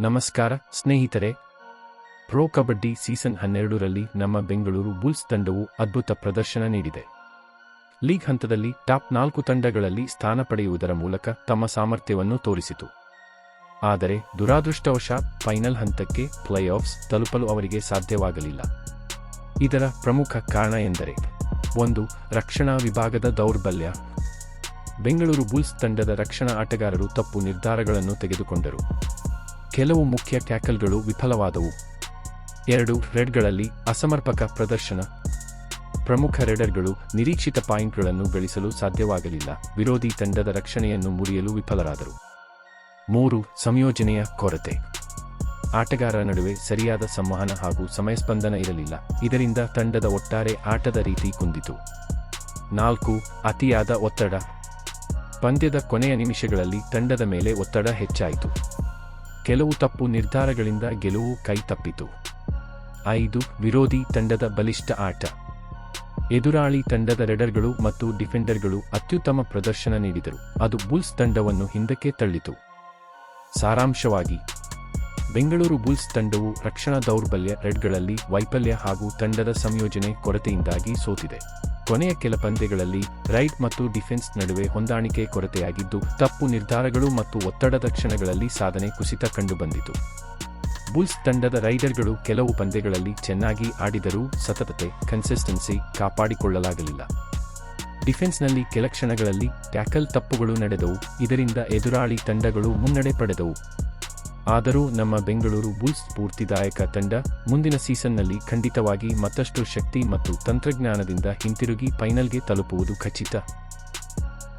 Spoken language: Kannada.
ನಮಸ್ಕಾರ, ಸ್ನೇಹಿತರೆ. ಪ್ರೋ ಕಬಡ್ಡಿ ಸೀಸನ್ ಹನ್ನೆರಡರಲ್ಲಿ ನಮ್ಮ ಬೆಂಗಳೂರು ಬುಲ್ಸ್ ತಂಡವು ಅದ್ಭುತ ಪ್ರದರ್ಶನ ನೀಡಿದೆ. ಲೀಗ್ ಹಂತದಲ್ಲಿ ಟಾಪ್ ನಾಲ್ಕು ತಂಡಗಳಲ್ಲಿ ಸ್ಥಾನ ಪಡೆಯುವುದರ ಮೂಲಕ ತಮ್ಮ ಸಾಮರ್ಥ್ಯವನ್ನು ತೋರಿಸಿತು. ಆದರೆ ದುರಾದೃಷ್ಟವಶಾತ್ ಫೈನಲ್ ಹಂತಕ್ಕೆ ಪ್ಲೇಆಫ್ಸ್ ತಲುಪಲು ಅವರಿಗೆ ಸಾಧ್ಯವಾಗಲಿಲ್ಲ. ಇದರ ಪ್ರಮುಖ ಕಾರಣ ಎಂದರೆ ಒಂದು, ರಕ್ಷಣಾ ವಿಭಾಗದ ದೌರ್ಬಲ್ಯ. ಬೆಂಗಳೂರು ಬುಲ್ಸ್ ತಂಡದ ರಕ್ಷಣಾ ಆಟಗಾರರು ತಪ್ಪು ನಿರ್ಧಾರಗಳನ್ನು ತೆಗೆದುಕೊಂಡರು. ಕೆಲವು ಮುಖ್ಯ ಟ್ಯಾಕಲ್ಗಳು ವಿಫಲವಾದವು. ಎರಡು, ರೆಡ್ಗಳಲ್ಲಿ ಅಸಮರ್ಪಕ ಪ್ರದರ್ಶನ. ಪ್ರಮುಖ ರೆಡರ್ಗಳು ನಿರೀಕ್ಷಿತ ಪಾಯಿಂಟ್ಗಳನ್ನು ಗಳಿಸಲು ಸಾಧ್ಯವಾಗಲಿಲ್ಲ. ವಿರೋಧಿ ತಂಡದ ರಕ್ಷಣೆಯನ್ನು ಮುರಿಯಲು ವಿಫಲರಾದರು. ಮೂರು, ಸಂಯೋಜನೆಯ ಕೊರತೆ. ಆಟಗಾರರ ನಡುವೆ ಸರಿಯಾದ ಸಂವಹನ ಹಾಗೂ ಸಮಯಸ್ಪಂದನ ಇರಲಿಲ್ಲ. ಇದರಿಂದ ತಂಡದ ಒಟ್ಟಾರೆ ಆಟದ ರೀತಿ ಕುಂದಿತು. ನಾಲ್ಕು, ಅತಿಯಾದ ಒತ್ತಡ. ಪಂದ್ಯದ ಕೊನೆಯ ನಿಮಿಷಗಳಲ್ಲಿ ತಂಡದ ಮೇಲೆ ಒತ್ತಡ ಹೆಚ್ಚಾಯಿತು. ಕೆಲವು ತಪ್ಪು ನಿರ್ಧಾರಗಳಿಂದ ಗೆಲುವು ಕೈತಪ್ಪಿತು. ಐದು, ವಿರೋಧಿ ತಂಡದ ಬಲಿಷ್ಠ ಆಟ. ಎದುರಾಳಿ ತಂಡದ ರೆಡರ್ಗಳು ಮತ್ತು ಡಿಫೆಂಡರ್ಗಳು ಅತ್ಯುತ್ತಮ ಪ್ರದರ್ಶನ ನೀಡಿದರು. ಅದು ಬುಲ್ಸ್ ತಂಡವನ್ನು ಹಿಂದಕ್ಕೆ ತಳ್ಳಿತು. ಸಾರಾಂಶವಾಗಿ, ಬೆಂಗಳೂರು ಬುಲ್ಸ್ ತಂಡವು ರಕ್ಷಣಾ ದೌರ್ಬಲ್ಯ, ರೆಡ್ಗಳಲ್ಲಿ ವೈಫಲ್ಯ ಹಾಗೂ ತಂಡದ ಸಂಯೋಜನೆ ಕೊರತೆಯಿಂದಾಗಿ ಸೋತಿದೆ. ಕೊನೆಯ ಕೆಲ ಪಂದ್ಯಗಳಲ್ಲಿ ರೈಟ್ ಮತ್ತು ಡಿಫೆನ್ಸ್ ನಡುವೆ ಹೊಂದಾಣಿಕೆ ಕೊರತೆಯಾಗಿದ್ದು, ತಪ್ಪು ನಿರ್ಧಾರಗಳು ಮತ್ತು ಒತ್ತಡದ ಕ್ಷಣಗಳಲ್ಲಿ ಸಾಧನೆ ಕುಸಿತ ಕಂಡುಬಂದಿತು. ಬುಲ್ಸ್ ತಂಡದ ರೈಡರ್ಗಳು ಕೆಲವು ಪಂದ್ಯಗಳಲ್ಲಿ ಚೆನ್ನಾಗಿ ಆಡಿದರೂ ಸತತತೆ, ಕನ್ಸಿಸ್ಟೆನ್ಸಿ ಕಾಪಾಡಿಕೊಳ್ಳಲಾಗಲಿಲ್ಲ. ಡಿಫೆನ್ಸ್ನಲ್ಲಿ ಕೆಲ ಕ್ಷಣಗಳಲ್ಲಿ ಟ್ಯಾಕಲ್ ತಪ್ಪುಗಳು ನಡೆದವು, ಇದರಿಂದ ಎದುರಾಳಿ ತಂಡಗಳು ಮುನ್ನಡೆ ಪಡೆದವು. ಆದರೂ ನಮ್ಮ ಬೆಂಗಳೂರು ಬುಲ್ಸ್ ಸ್ಫೂರ್ತಿದಾಯಕ ತಂಡ ಮುಂದಿನ ಸೀಸನ್ನಲ್ಲಿ ಖಂಡಿತವಾಗಿ ಮತ್ತಷ್ಟು ಶಕ್ತಿ ಮತ್ತು ತಂತ್ರಜ್ಞಾನದಿಂದ ಹಿಂತಿರುಗಿ ಫೈನಲ್ಗೆ ತಲುಪುವುದು ಖಚಿತ.